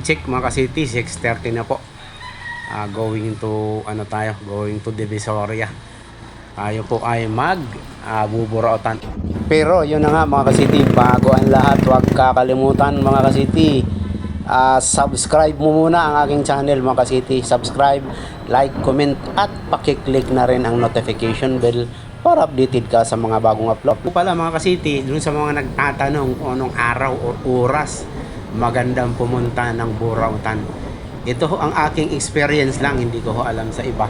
Check mga ka-city, 6.30 na po. Ah, going to, ano tayo, going to Divisoria. Tayo po ay mag uh, buburautan. Pero yun na nga mga ka-city, bago ang lahat, huwag kakalimutan mga ka-city. ah, subscribe mo muna ang aking channel mga ka-city. Subscribe, like, comment at pakiclick na rin ang notification bell para updated ka sa mga bagong upload. Po pala mga ka-city, dun sa mga nagtatanong kung anong araw o oras magandang pumunta ng Burautan. Ito ho ang aking experience lang, hindi ko ho alam sa iba.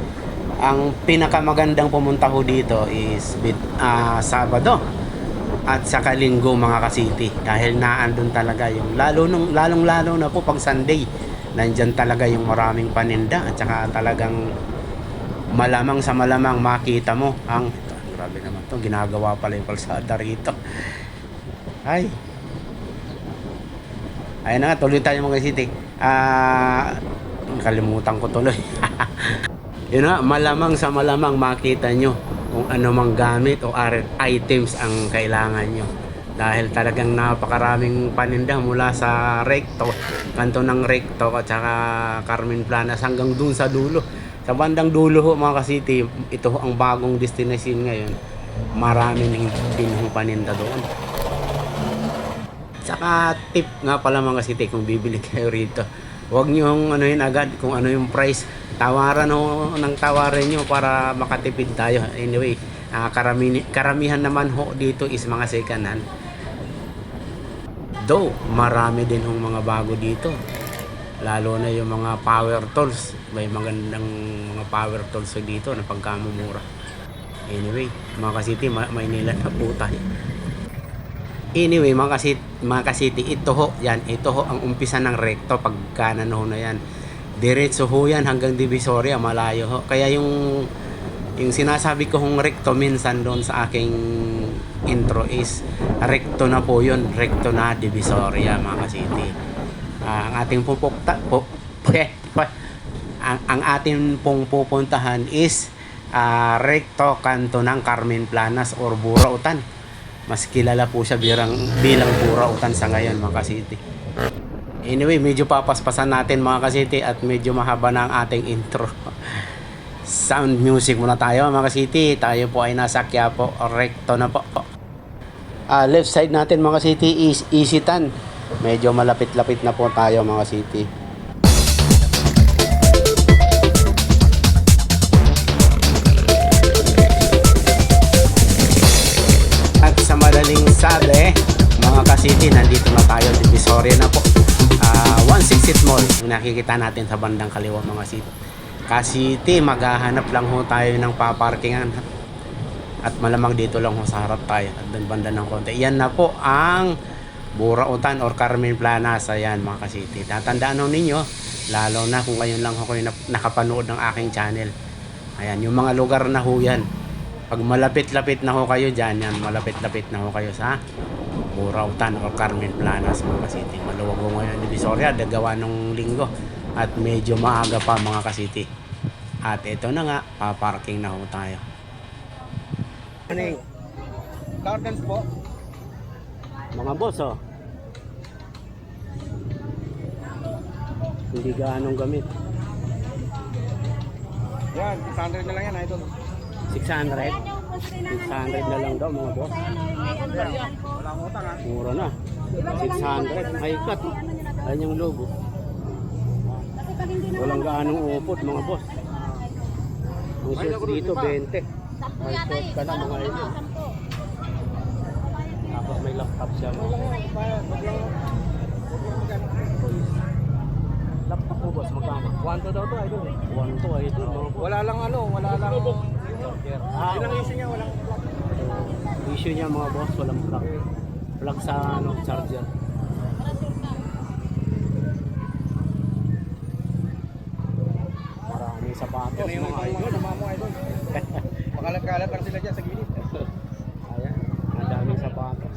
Ang pinakamagandang pumunta ho dito is bit, ah, Sabado at saka Linggo mga ka-city dahil naandun talaga yung lalo nung lalong lalo na po pag Sunday nandyan talaga yung maraming paninda at saka talagang malamang sa malamang makita mo ang grabe naman to ginagawa pala yung kalsada rito ay ayun na nga tuloy tayo mga city ah kalimutan ko tuloy yun na malamang sa malamang makita nyo kung ano mang gamit o items ang kailangan nyo dahil talagang napakaraming paninda mula sa Recto, kanto ng Recto at saka Carmen Planas hanggang dun sa dulo. Sa bandang dulo ho mga kasiti, ito ang bagong destination ngayon. Marami ng din paninda doon. Saka tip nga pala mga kasiti kung bibili kayo rito. Huwag nyo ano yun agad kung ano yung price. Tawaran ho ng tawaran nyo para makatipid tayo. Anyway, ah, karami, karamihan naman ho dito is mga second hand. Though, marami din hong mga bago dito. Lalo na yung mga power tools. May magandang mga power tools dito na pagkamumura. Anyway, mga kasiti, ma- Maynila na po tayo. Anyway, mga kasiti, mga kasiti, ito ho, yan, ito ho ang umpisa ng rekto pagka ho na yan. Diretso ho yan hanggang Divisoria, malayo ho. Kaya yung yung sinasabi ko hong rekto minsan doon sa aking intro is rekto na po yun, rekto na Divisoria mga kasiti. Ah, ang ating pupukta, po, pe, pe, ang, ang ating pong pupuntahan is ah, rekto kanto ng Carmen Planas or Burautan. Mas kilala po siya bilang, bilang Burautan sa ngayon mga kasiti. Anyway, medyo papaspasan natin mga kasiti at medyo mahaba na ang ating intro. Sound music muna tayo mga city. Tayo po ay nasa Quiapo. Recto na po. Ah, left side natin mga city is Isitan. Medyo malapit-lapit na po tayo mga city. Madaling sabi, mga ka-city, nandito na tayo. Divisoria na po. Ah, 168 Mall. Nakikita natin sa bandang kaliwa mga city. Kasiti, maghahanap lang ho tayo ng paparkingan. At malamang dito lang ho sa harap tayo. At doon banda ng konti. Yan na po ang Burautan or Carmen Planas. Ayan mga kasiti. Tatandaan ho ninyo, lalo na kung ngayon lang ho kayo nakapanood ng aking channel. Ayan, yung mga lugar na ho yan. Pag malapit-lapit na ho kayo dyan, yan, malapit-lapit na ho kayo sa Burautan or Carmen Planas mga kasiti. Maluwag ho ngayon Divisoria, dagawa nung linggo. At medyo maaga pa mga kasiti. At ito na nga, paparking na ho tayo. Morning. Gardens po. Mga boss, oh. Hindi gaanong gamit. Yan, 600 na lang yan, idol. 600? 600 na lang daw mga boss. Mura na. 600. May cut. Ayan yung logo. Walang gaanong upot mga boss. Ang shorts dito, 20. May short ka na mga idol. Tapos may laptop siya mga Laptop mo boss, magkano? 1 to daw to, idol. 1 to idol. Wala lang ano, wala lang charger. Ah, Yun ang issue niya, walang plug. issue niya mga boss, walang plug. Plug sa ano, charger. Maraming sapatos Yan yung mga mga idol. sama mo, idol. Pakalat-kalat lang sila dyan sa gilid. Ayan, ang daming sapatos.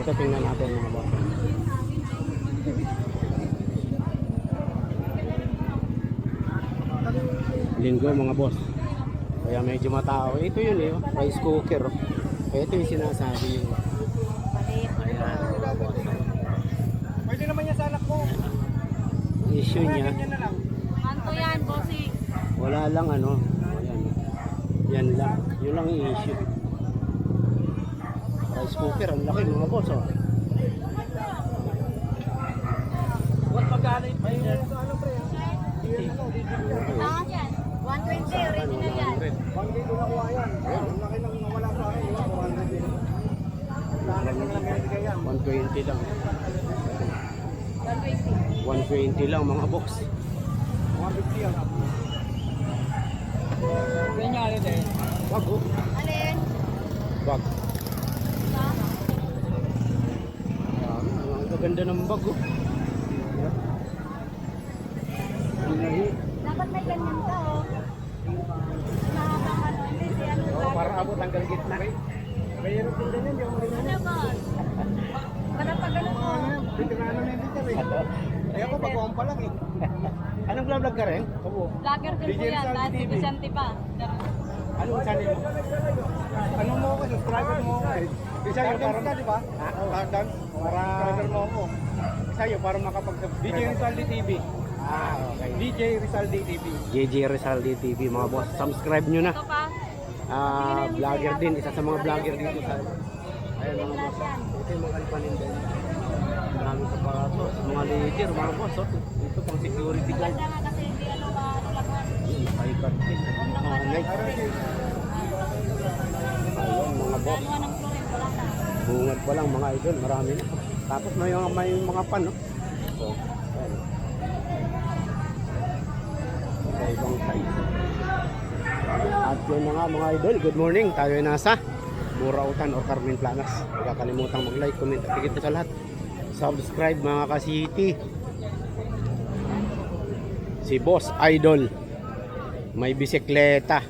Ito tingnan natin mga boss. linggo mga boss. Kaya medyo matao. Ito yun eh oh. rice cooker oh. ito yung sinasabi yung ayan mga boss. Pwede naman yan sa anak ko ang issue niya. Kanto yan bossing. Wala lang ano. Ayan. yan lang. Yun lang yung issue. Rice cooker ang laki mga boss oh. What magkano yung. 120, original yan. 100. Bang dito nakuha yan. Ang laki nang nawala sa akin. Wala, 400 din. Lahat lang lang binibigay yan. 120 lang. 120. 120 lang mga boss. 150 yan. Ganyan ano din. Wag. Alin? Ah, Ang gaganda ng bag oh. Ang. Dapat may ganyan ka, oh. Mahabang ano, hindi si ano. Oh, para abot hanggang gitna. Mayroon din din yun. Yung Ano ba? Para pag ano ko. Veterano na yung dito eh. Ay ako pag pa lang eh. Anong vlog ka rin? Opo. Vlogger din po yan, dahil si Vicente pa. Anong channel mo? Ano mo ako? Subscriber mo ako eh. Isa yung parang... ka, di ba? Ah, dance. Para... Subscriber mo ako. Isa yung parang makapag-subscribe. DJ Rizaldi TV. Ah, okay. DJ Rizaldi TV. JJ Rizaldi TV mga boss. Subscribe nyo na. Ito pa. Ah, vlogger din. Isa sa mga vlogger dito sa... Ayun mga boss. yan. Ito yung mga alpanin din. Marami sa patos. Mga leader mga boss. Oh. Ito pang security guard. Kasi hindi ano ba, ano laman. High cut din. Mga Nike. Ayun mga boss. Ano na. Bungad pa lang mga idol, marami na. Tapos may mga may mga pan, no? So, ayun. Sa ibang size. Yun na mga idol, good morning. Tayo ay nasa Burautan o Carmen Planas. Huwag kakalimutang mag-like, comment at higit sa lahat. Subscribe mga ka-city. Si Boss Idol. May bisikleta.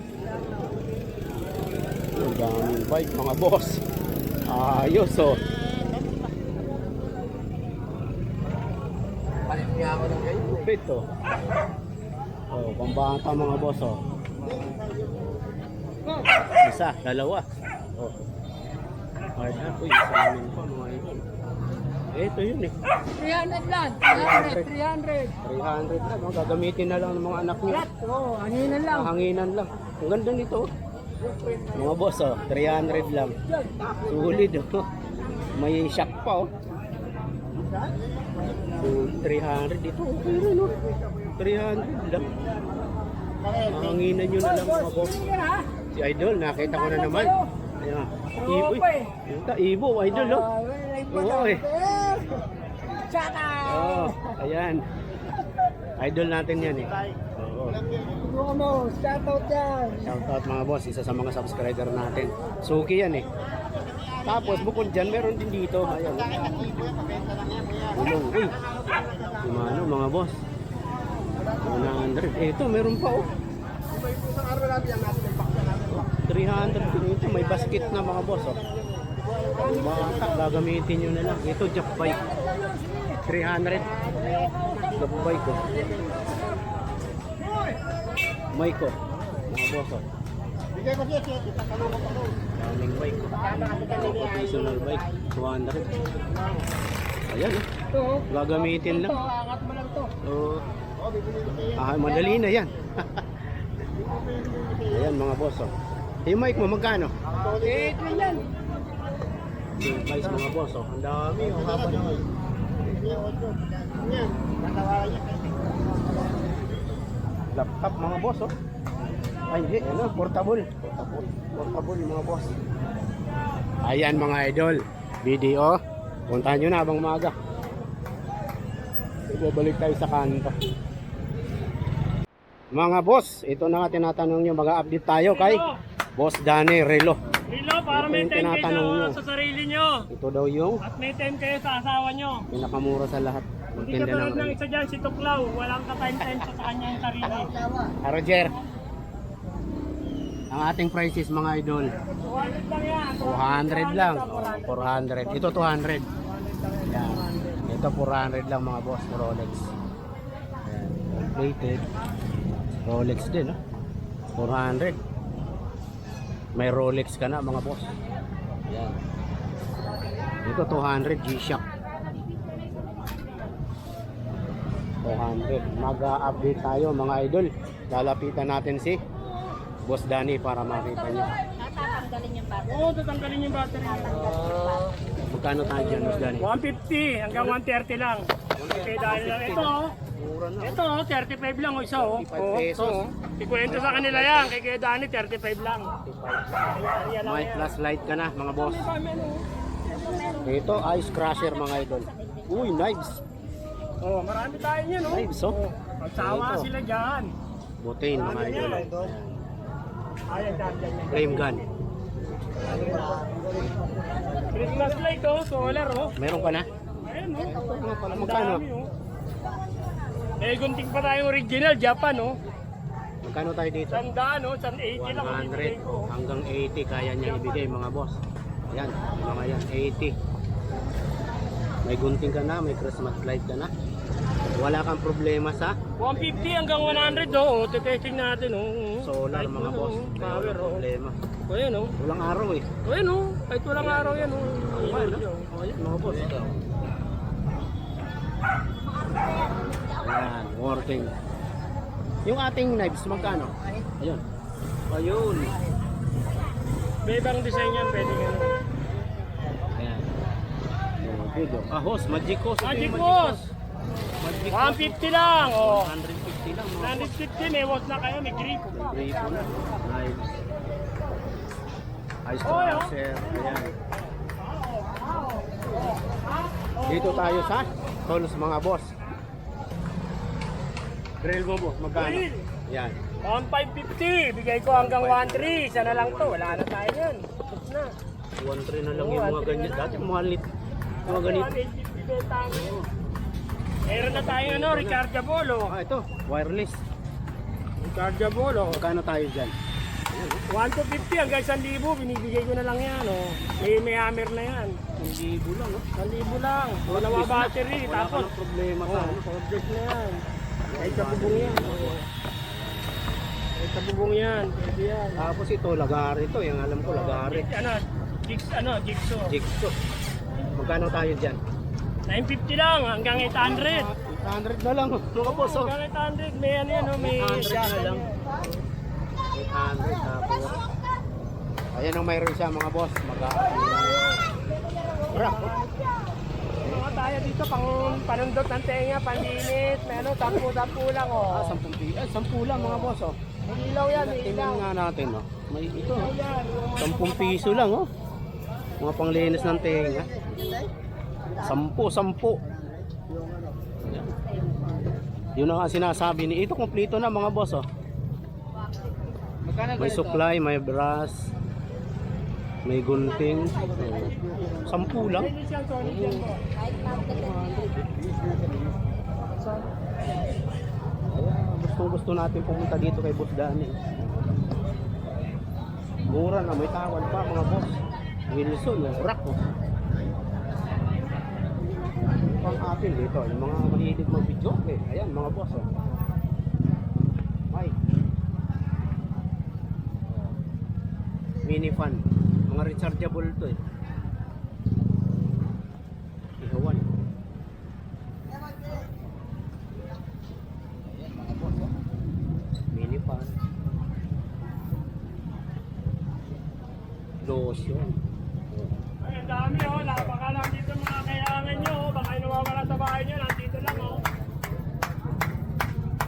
Ang daming bike mga boss. Ayos oh. Palit ako ng ganyan. Oh. Oh, pambata mga boss oh. Isa, dalawa. Oh. Hard na. Uy, isa namin pa mga idol. Eh, ito yun eh. 300 lang. 300, 300. 300 lang. Oh. Gagamitin na lang ng mga anak niya. Oo, oh, hanginan lang. Hanginan lang. Ang ganda nito. oh. Mga boss oh, 300 lang. Sulit oh. May shock pa oh. So, 300 dito. Okay rin oh. 300 lang. Hanginan nyo na lang mga boss. Si Idol, nakita ko na naman. Ayan. Ibo, yung ta, Ibo, Idol oh. Oo eh. Shout out! Oo, ayan. Idol natin yan eh. Oo. Ano, shout out yan. Shoutout mga boss, isa sa mga subscriber natin. Suki yan eh. Tapos bukod dyan, meron din dito. Ayan. Ulong. Uy. Kumano mga boss. 100. Eh, ito, meron pa oh. 300 din ito. May basket na mga boss oh. Bata, gagamitin nyo na lang. Ito, Jack Bike. 300. Jack Bike oh. Mic oh. Mga boss oh. Ko ko. Daming bike. Professional bike. 200. Ayan oh. Gagamitin lang. angat mo lang to. Oh. Ah, madali na yan. Ayan mga boss oh. Yung mic mo magkano? Eh, ito yan. Yung guys mga boss oh. Ang dami oh. Yan. Natawaran niya. Laptop mga boss oh. Ay hindi, ano, portable. Portable. Portable mga boss. Ayan mga idol. Video. Puntahan nyo na habang maga. Ibabalik tayo sa kanto. Mga boss, ito na nga tinatanong nyo. Mag-update tayo kay Boss Danny Relo. Rilo, para Ito may yung time kayo tinatanong nyo. sa, sa sarili nyo. Ito daw yung At may time kayo sa asawa nyo. pinakamura sa lahat. Hindi tinda katulad ng ng Relo. isa dyan, si Tuklaw. Walang ka-time-time sa kanyang sarili. Ah, Roger. Ang ating prices mga idol. 200 lang yan. 200 lang. Oh, 400. Ito 200. Yan. Ito 400 lang mga boss Rolex. Yan. Plated. Rolex din, no? 400. May Rolex ka na mga boss. Yan. Ito 200 G-Shock. 200. Mag-update tayo mga idol. Lalapitan natin si Boss Danny para makita niyo. Tatanggalin yung battery. Oo, tatanggalin yung battery. Magkano tayo dyan, Boss Danny? 150 hanggang 130 lang. Okay, dahil lang ito, oh. Mura na. ito, oh, 35 lang o isa, oh. 35 Oo, pesos. oo. Ikwento sa kanila yan, kay Kuya Dani, 35 lang. May flashlight ka na mga boss. Ito, ice crusher mga idol. Uy, knives. Oh, marami tayo niyan, oh. Knives, oh. Magsawa Ito. sila dyan. Butin mga idol. Flame gun. Christmas light, oh, solar, oh. Meron ka na? Ayan, oh. Ano magkano? oh. Eh, gunting pa tayong original, Japan, oh. Magkano tayo dito? Sandaan, oh, 180 lang ang ibigay 100 ko. hanggang 80 kaya niya ibigay mga boss. Yan, yung mga yan, 80. May gunting ka na, may Christmas light ka na. Wala kang problema sa 150 hanggang 100, oh. Tetesting natin, oh. solar Kahit mga ano, boss. oh, Power, walang oh. problema. O yan, oh. Walang araw eh. O yan, oh. Kahit walang araw yan, oh. Ayan, no? oh. Oh, yan, mga boss. Ayan, working. Yung ating knives, magkano? Ayun. Ayun. May ibang design yan, pwede no? Ayan. Oh, good. oh. Ah, host, magic host. Ito Magic yung Boss! Magic host. 150 lang, oh. 150 lang mga boss. 150, may watch na kayo, may grip. Gripo na. Knives. Ice Oh, yeah. crusher. Ayan. Dito tayo sa Tolos mga boss. Grill mo boss, magkano? Grill. Yan. 1,550, bigay ko hanggang 1,300. Isa na lang to, wala na tayo yan. Tapos na. 1.3 na lang Oo, yung mga 1.3 ganyan. lang. Dati mga lit. Mga ganito. 1,850 benta mo. Meron na tayong ano, rechargeable, oh. Ah, ito. Wireless. Rechargeable, oh. Magkano tayo dyan? 1 to 50 hanggang 1,000, binibigay ko na lang yan, oh. May, may hammer na yan. Hindi lang, no? 1,000 lang. Dalawa battery, Wala ka tapos ng problema sa Oh, ano. object na yan. Kahit sa bubong yan. Kahit sa bubong yan, pwede yan. Tapos ito, lagari ito. Yung alam ko, lagari. Ano, jigs, ano, jigsaw. Jigsaw. Magkano tayo dyan? 950 lang hanggang 800. 800 na lang. Mga boss, oh. Hanggang 800, may ano yan, oh, may 800 na lang. yan. 800 tapos. Ayan ang mayroon siya mga boss. mag Bra. Tayo dito, pang panundot ng tenga, panlinis, may ano, 10-10 lang, Ah, oh. 10 piso. Ay, 10 lang mga boss, oh. May ilaw yan, may ilaw. Tingnan nga natin, oh. May ito, oh. 10 piso lang, oh. Mga panglinis ng tenga. 10, 10. Ayan. Yun ang nga sinasabi ni ito kompleto na mga boss oh. May supply, may brass, may gunting. Sampu lang. Gusto gusto natin pumunta dito kay Boss Dani. Mura na, may tawad pa mga boss. Wilson, yung rack oh. Pang atin dito, yung mga mahilig mag-video eh. Ayan mga boss oh. Ay. Mini fan. Mga rechargeable to eh. Ihawan. Mini fan. Lotion. Ay, ang dami, oh. Baka nandito mga kailangan nyo, oh. Baka nawawala sa bahay nyo, nandito lang, oh.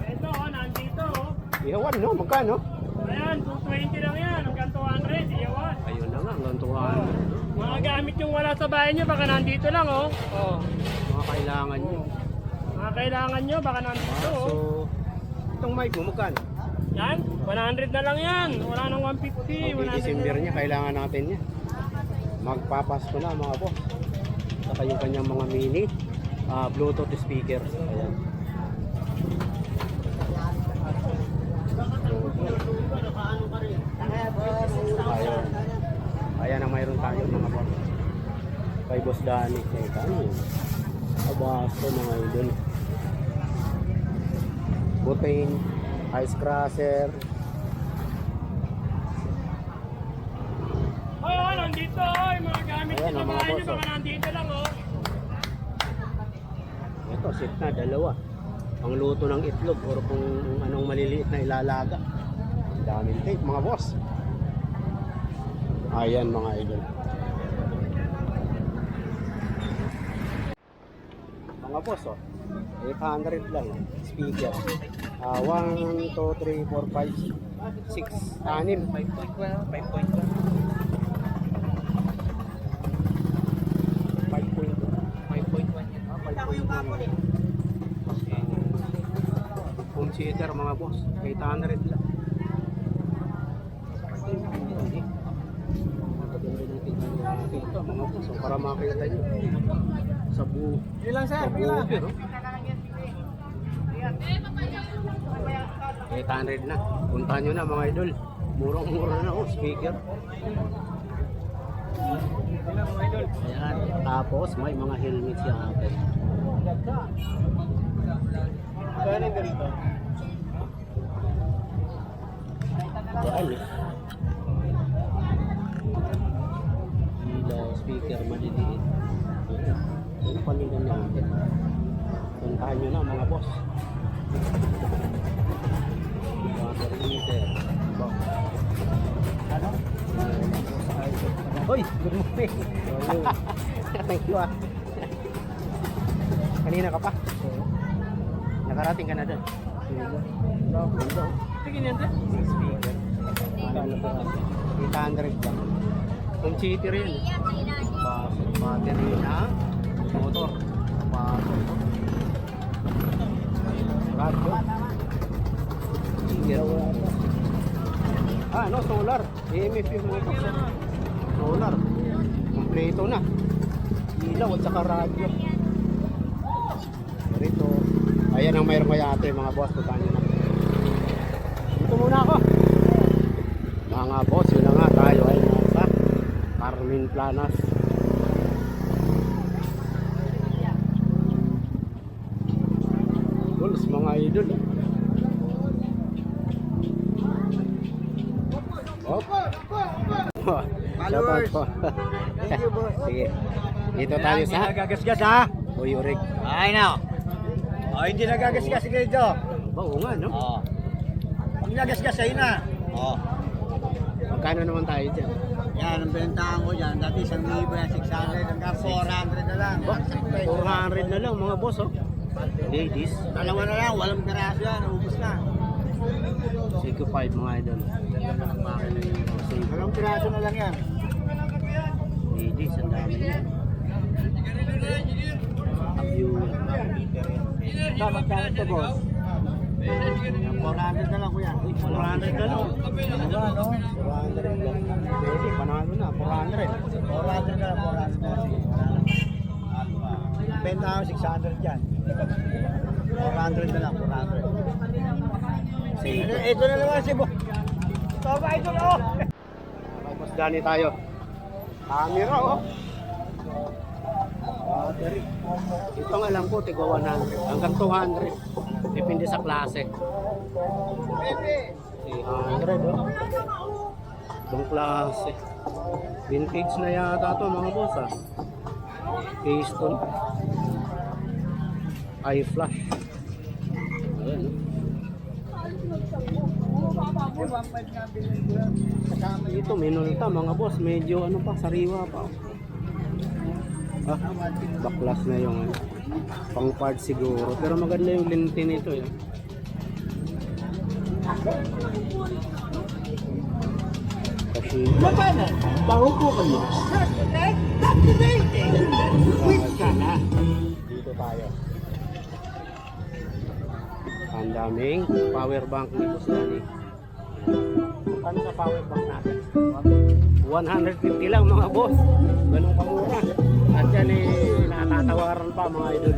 Ito, oh, nandito, oh. Ihawan no, magkano? Ayan, 220 lang yan, hanggang 200, iyawan. Ayun na nga, hanggang 200. Mga gamit yung wala sa bahay nyo, baka nandito lang, oh. Oh. Mga kailangan nyo. Mga kailangan nyo, baka nandito, Ah, oh. so, itong mic mo, magkano? Yan, 100 na lang yan. Wala nang 150, Okay, 100 December niya, kailangan natin niya. Magpapasko na mga boss. Saka yung kanyang mga mini ah, Bluetooth speaker. Ayan. Ayun. Ayan ang mayroon tayo mga boss. Kay Boss Dani. Eh, kano yun? Abasto mga idol. Butane, ice crusher, Ay, oh, nandito. Yung mga gamit Ayan, ang mga bahay nyo, boss, baka oh. nandito lang, oh. Ito, set na, dalawa. Ang luto ng itlog or kung anong maliliit na ilalaga. Ang daming tape mga boss. Ayan mga idol. Mga boss oh. 800 lang. Speaker. Ah, 1, 2, 3, 4, 5, 6, 6, 5.1. 5.1. 5.1. Home theater mga boss. 800 lang. Ito mga boss. oh, Para makita nyo. Sa bu Ilan sir? sa booger. oh. 800 na. Puntahan nyo na mga idol. Murang-mura na oh, speaker. Ayan. Tapos may mga helmet siya atin. Kaya ganito. Yan eh. Ilaw, speaker, maliliit. Yung palitan natin. Puntahan nyo na mga boss. Water heater. Ba? Ano? Hoy, good morning. Thank you ah. Kanina ka pa? Nakarating ka na doon. Tingin yan sir. Speaker. Ba? 800 lang. Kung cheater yun. Solar. EMF yung box. Solar. Kompleto na. Ilaw at saka radyo. Rito. Ayan ang mayroon kaya ate mga boss. Puntahan nyo na. Dito muna ako. Mga boss, yun na nga tayo ay nasa Carmen Planas. Bulls, mga idol. Opo. Thank you, boss. Sige. Dito tayo sa Nagagasgas ha? Uyurik. Ay na. Oh, hindi nagagasgas dito. Ba, oo nga, no? Oh. Pag nagasgas sa'yo na. Oh. Magkano naman tayo dyan? Yan, ang bentahan ko dyan. Dati isang libo yan, 600. Hanggang 400 na lang. Ba, 400 na lang mga boss, oh. Ladies. Dalawa na lang, walang peraso yan. Ubus na. Seiko 5 mga idol. Walang peraso na lang yan. Ladies, ang dami niya. Ito, magkano ito, boss? Yung 400 na lang ko yan. 400 na lang. Ano, ano? 400 lang. Pwede, panalo na. 400. 400 na lang, 400 na lang. Benta ako 600 yan. 400 na lang, 400. Seiko. Ito na naman si Bo. Tama, ito na oh. May boss Tayo. Camera, oh. Ito ang alam ko, tigwa 100. Hanggang 200. Depende sa klase. 300, oh. Itong klase. Vintage na yata to mga boss, ah. Piston. Eye flash. Ayan, oh. Ito, minulta mga boss. Medyo ano pa, sariwa pa. Ah, baklas na yung ano. Pang part siguro. Pero maganda yung lente nito eh. Kasi dito tayo. Ang daming power bank ni Boss Danny. Ano sa power bank natin? 150 lang mga boss. Ganun kamura. At yan eh, natatawaran pa mga idol.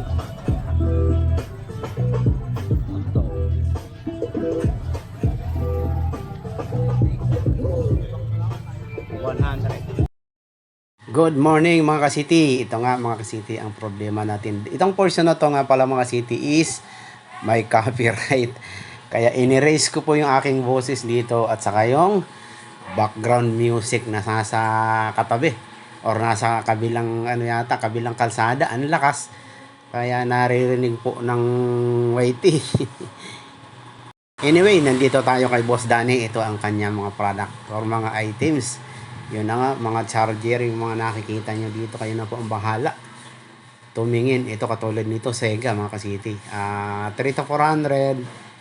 Good morning mga ka-city. Ito nga mga ka-city ang problema natin. Itong portion na to nga pala mga city is may copyright. Kaya in-erase ko po yung aking boses dito at saka yung background music na nasa katabi or nasa kabilang ano yata, kabilang kalsada. Ang lakas. Kaya naririnig po ng YT. anyway, nandito tayo kay Boss Danny. Ito ang kanya mga product or mga items. Yun na nga, mga charger, yung mga nakikita nyo dito. Kayo na po ang bahala. Tumingin. Ito katulad nito, Sega mga kasiti. Ah, 3 to 400.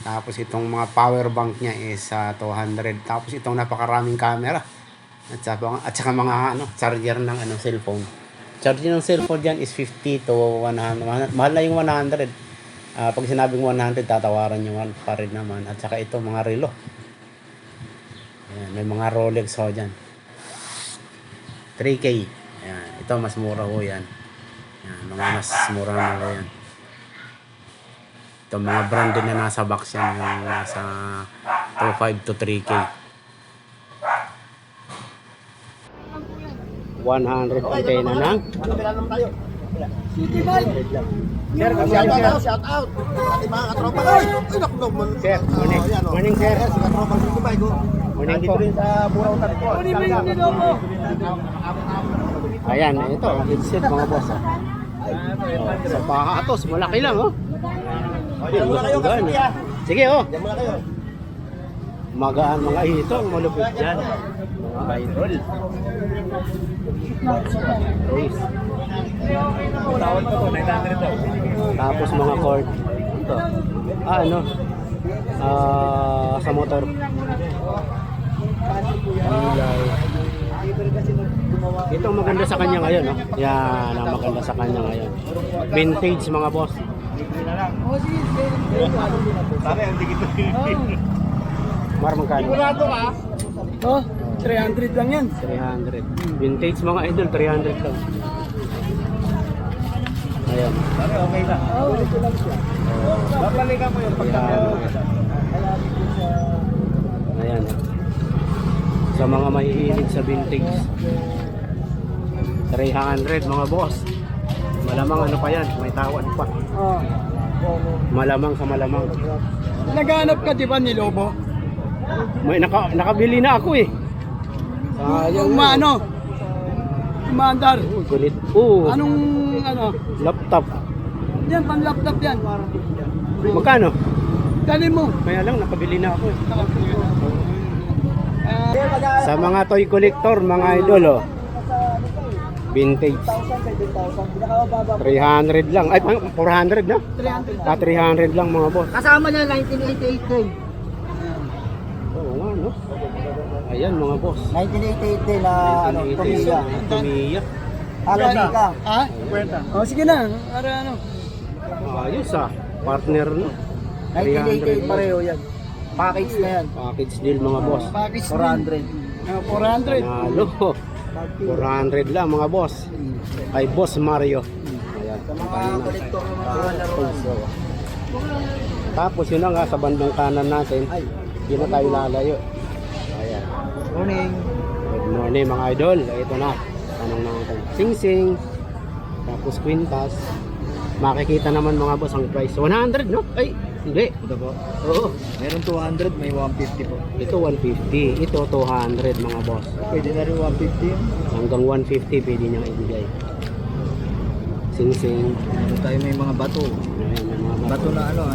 Tapos itong mga power bank niya is ah, 200. Tapos itong napakaraming camera. At saka, at saka mga ano, charger ng ano, cellphone. Charger ng cellphone dyan is 50 to 100. Mahal- na yung 100. Ah, pag sinabing 100, tatawaran nyo pa rin naman. At saka ito, mga relo. Ayan, may mga Rolex ho dyan. 3K. Ayan, ito mas mura ho yan. Ayan, mga mas mura na ho yan. Ito mga brand din na nasa box yan. Yung nasa 2.5 to 3K. 100 antena ng City Boy! Sir, Shout out, shout out! Ating mga katropa ko! Ay, naku naman! Sir, morning. Morning, sir. Yes, katropa ko City Boy ko. Morning po. sa Burautan po. Morning, Ayan, ito, headset mga boss. ah. Sa pahatos, malaki lang oh. Diyan muna kayo kasi Gan. ah. Sige oh. Diyan muna kayo. Magaan mga ito, ang malupit dyan. Mga idol. Tawad ko 900 daw. Tapos mga cord. Ito. Ah, ano? Ah, sa motor. Ilaw. Ito maganda sa kanya ngayon, no? Yan, ang maganda sa kanya ngayon. Vintage mga boss. Sana yung dikit Mar magkano? Sigurado ka? Oh, 300 lang yan. 300. Vintage mga idol, 300 lang. Ayan. Sana okay na. Oh, ito lang siya. Babalikan mo yung pagkakalo. Ayan. oh. Sa mga mahihilig sa vintage. 300 mga boss. Malamang ano pa yan, may tawad pa. Oh. Malamang sa malamang. Naghanap ka di ba ni Lobo? May naka, nakabili na ako eh. yung maano? Commander. Oh, kulit. Oo. Anong ano? Laptop. Yan, pan laptop yan. Magkano? Dali mo. Kaya lang, nakabili na ako eh. Ah, Sa mga toy collector, mga idol oh. Vintage. 300 lang. Ay, pang- 400 na? 300. Ah, 300 lang mga boss. Kasama niya 1988 din. Oo nga, no? Ayan mga boss. 1988 din na ano, Tomiya. Tumiya. Alami ka. Ha? Kwenta. Oh, sige na. Para ano? Ayos ah. Partner no. 1988 pareho yan. Package na yan. Package deal mga boss. Package 400. Ah, 400. Nalo. 400 lang mga boss. Kay Boss Mario. Ayan. Tapos yun na nga sa bandang kanan natin. Yun na tayo lalayo. Ayan. Morning. Good morning mga idol. Ito na. Tanong natin. Sing Sing. Tapos Quintas. Makikita naman mga boss ang price. 100 no? Ay, hindi. Ito po. Oo. Meron 200, may 150 po. Ito 150. Ito 200 mga boss. Pwede na rin 150. Hanggang 150 pwede niyang ibigay. Sing Sing. Meron tayo may mga bato. Ayan, may mga Bato na ano ha.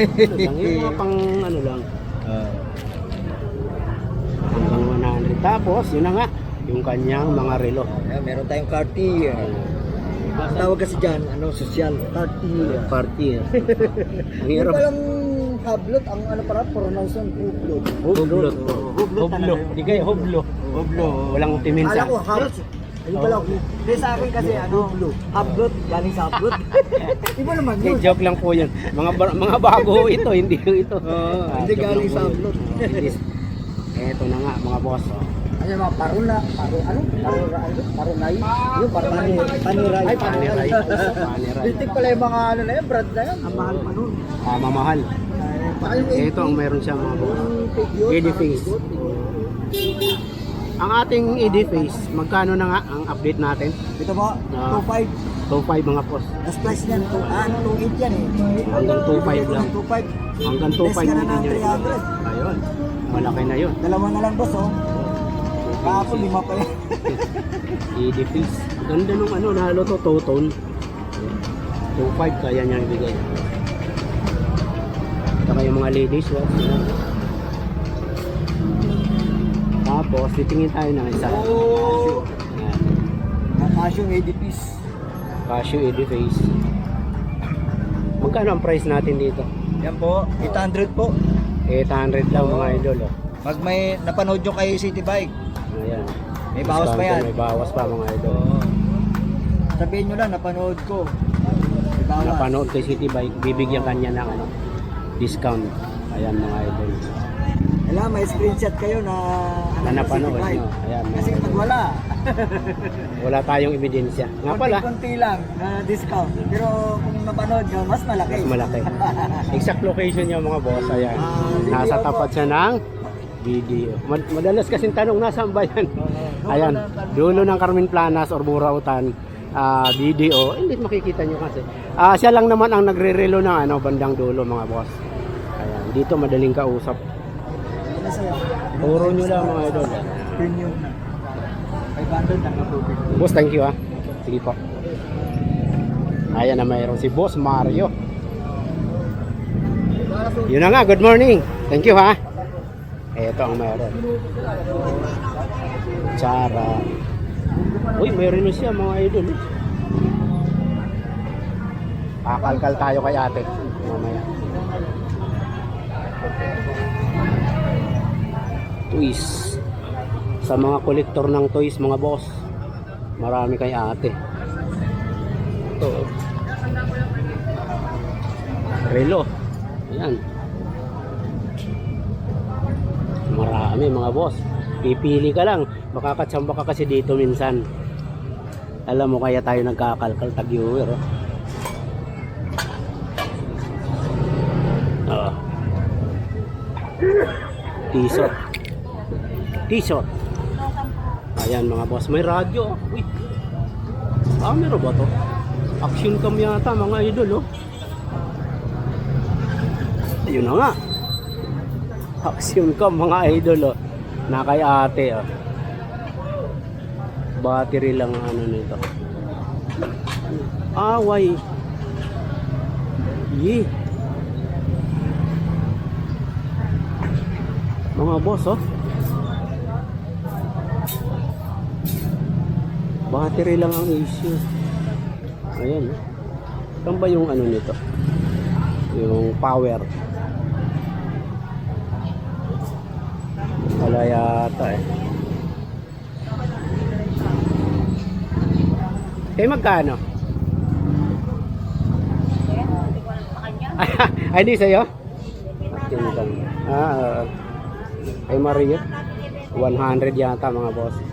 Ito lang. Yung mga pang ano lang. Hanggang 100. Tapos, yun na nga. Yung kanyang mga relo. Ayan, meron tayong Cartier. Ang tawag kasi dyan, ano, social. Cartier. Cartier. Ang Yung hirap. palang hablot, ang ano para, pronunciation hublot. Hublot. Hublo. Di kayo hublo. Hublo. Walang timinsa. Alam ko, hablot. Ayun pala, hindi sa akin kasi ano, hablot, galing sa hablot. Iba naman Okay, yun. joke lang po yun. Mga mga bago ito, hindi ito. Ah, hindi joke galing sa upload. Eto na nga mga boss. Ano yung mga parula, paru, ano? Parura, ano? Parunay? Yung par pani, paniray. Ay, paniray. Paniray. Bitik pala yung mga ano na yan, brand na yan. Ang mahal pa nun. Ah, mamahal. Ito ang meron siya mga boss. Ediface. Ang ating Ediface, magkano na nga ang update natin? Ito po, Ah. 2.5. 2.5 mga boss. Mas price niyan, two- ah, 2.8 yan eh. Hanggang 2.5 lang. 2.5. Hanggang Less 2.5 ka na ng nyo 300. Ayun. Malaki na yun. Dalawa na lang boss oh. Kahapon lima pa yan. Ediface. Ganda nung ano, lalo to, two-tone. 2.5 kaya niya ibigay. Saka yung mga ladies watch. Yan. Tapos, titingin tayo ng isa. Oh! Yan. Casio edifice. Casio Ediface. Magkano ang price natin dito? Yan po, 800 po. 800 lang mga idol. Oh. Pag may napanood nyo kay City Bike, Ayan. may bawas pa yan. May bawas pa mga idol. Oo. Sabihin nyo lang, napanood ko. May bawas. Napanood kay City Bike, bibigyan kanya ng ano, discount. Ayan mga idol. Alam, may screenshot kayo na, Na ano, napanood City Bike. nyo. Ayan, mga Kasi idol. pag wala, Wala tayong ebidensya. Nga pala, konti-konti lang na discount. Pero kung napanood nyo, mas malaki. mas malaki. Exact location niya mga boss. Ayan. Ah, Nasa tapat siya ng video. Mad- Madalas kasing tanong, nasaan ba yan? Ayan, dulo ng Carmen Planas or Burautan ah video. Hindi makikita nyo kasi. Ah, siya lang naman ang nagre-relo ng ano, bandang dulo mga boss. Ayan, dito madaling kausap. Puro nyo lang mga idol. Premium na. 500 lang approved. Boss, thank you ha. Sige po. Ayan na mayroon si Boss Mario. Yun na nga, good morning. Thank you ha. Ito ang mayroon. Tsara. Uy, mayroon na siya mga idol. Kakalkal tayo kay ate. Mamaya. Toys. Sa mga kolektor ng toys, mga boss. Marami kay ate. Ito. Relo. Ayan. Marami mga boss. Pipili ka lang. Makakatsamba ka kasi dito minsan. Alam mo kaya tayo nagkakalkal tag-viewer. Oh. Oh. T-shirt. T-shirt. Ayan mga boss, may radyo. Uy. Ah, meron ba to? Action cam yata mga idol, oh. Ayun na nga. Action cam mga idol, oh. Na kay ate, oh. Battery lang ang ano nito. Away. Yee. Mga boss, oh. Battery lang ang issue. Ayan. Saan ba yung ano nito? Yung power. Wala yata eh. Eh magkano? Ay, di sa'yo? Ah, uh, kay Maria. 100 yata mga boss.